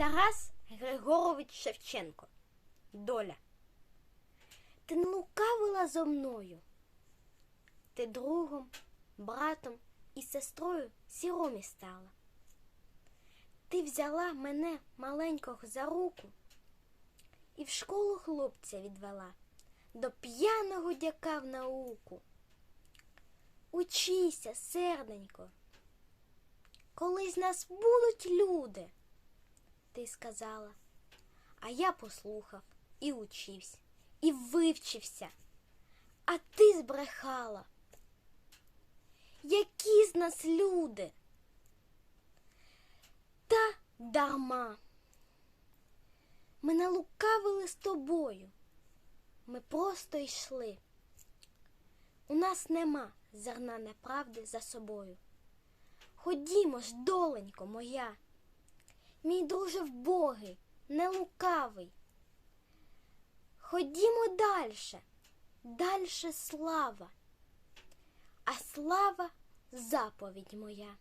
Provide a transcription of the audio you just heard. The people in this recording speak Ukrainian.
Тарас Григорович Шевченко. Доля. Ти не лукавила зо мною. Ти другом, братом і сестрою сіромі стала. Ти взяла мене маленького за руку і в школу хлопця відвела до п'яного дяка в науку. Учися, серденько, колись нас будуть люди, ти сказала. А я послухав і учився, і вивчився, а ти збрехала. Які з нас люди? Та дарма. Ми не лукавили з тобою. Ми просто йшли. У нас нема зерна неправди за собою. Ходімо ж, доленько моя, мій друже вбогий, не лукавий. Ходімо дальше, дальше слава, а слава заповідь моя.